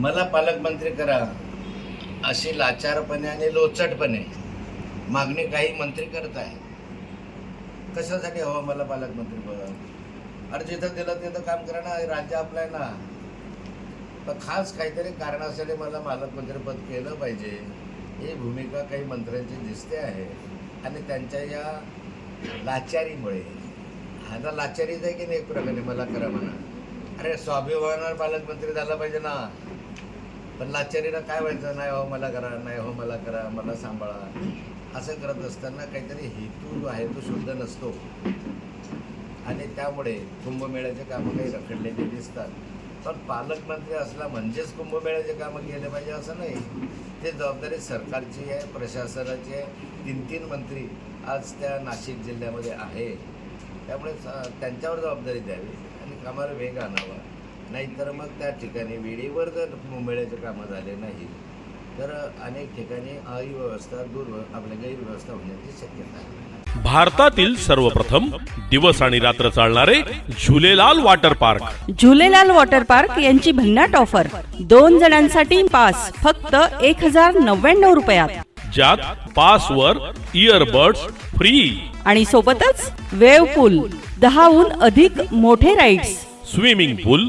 मला पालकमंत्री करा. अशी लाचारपणे आणि लोचटपणे मागणी काही मंत्री करत आहे कशासाठी हवं मला पालकमंत्री बघा अरे जिथं दिलं तिथं काम करा ना राज्य आपलं आहे ना. तर खास काहीतरी कारणासाठी मला पालकमंत्रीपद केलं पाहिजे. ही भूमिका काही मंत्र्यांची दिसते आहे. आणि त्यांच्या या लाचारीमुळे. हा लाचारीच आहे की नाही एक प्रकारे? मला करा म्हणा. अरे स्वाभिमानावर पालकमंत्री झाला पाहिजे ना. पण लाचारीला काय व्हायचं? नाही हो मला करा नाही हो मला करा मला सांभाळा. असं करत असताना काहीतरी हेतू आहे तो शुद्ध नसतो. आणि त्यामुळे कुंभमेळ्याचे कामं काही रखडलेले दिसतात. पण पालकमंत्री असला म्हणजेच कुंभमेळ्याचे कामं केले पाहिजे असं नाही. ते जबाबदारी सरकारची आहे प्रशासनाची आहे. तीन तीन मंत्री आज त्या नाशिक जिल्ह्यामध्ये आहे. त्यामुळे त्यांच्यावर जबाबदारी द्यावी आणि कामाला वेग आणावा. नाहीतर मग त्या ठिकाणी वेळेवर जर कुंभमेळ्याचे कामं झाले नाही तर अनेक ठिकाणी अव्यवस्था दूर आपल्या गैरव्यवस्था होण्याची शक्यता आहे. भारतातील सर्वप्रथम दिवस आणि रात्र चालणारे Jhulelal water park. Jhulelal water park यांची भन्नाट ऑफर. दोन जणांसाठी पास फक्त एक हजार नव्याण्णव रुपयात. ज्यात पासवर इयरबड्स फ्री. आणि सोबतच वेव पूल दहाहून अधिक मोठे rides. Swimming pool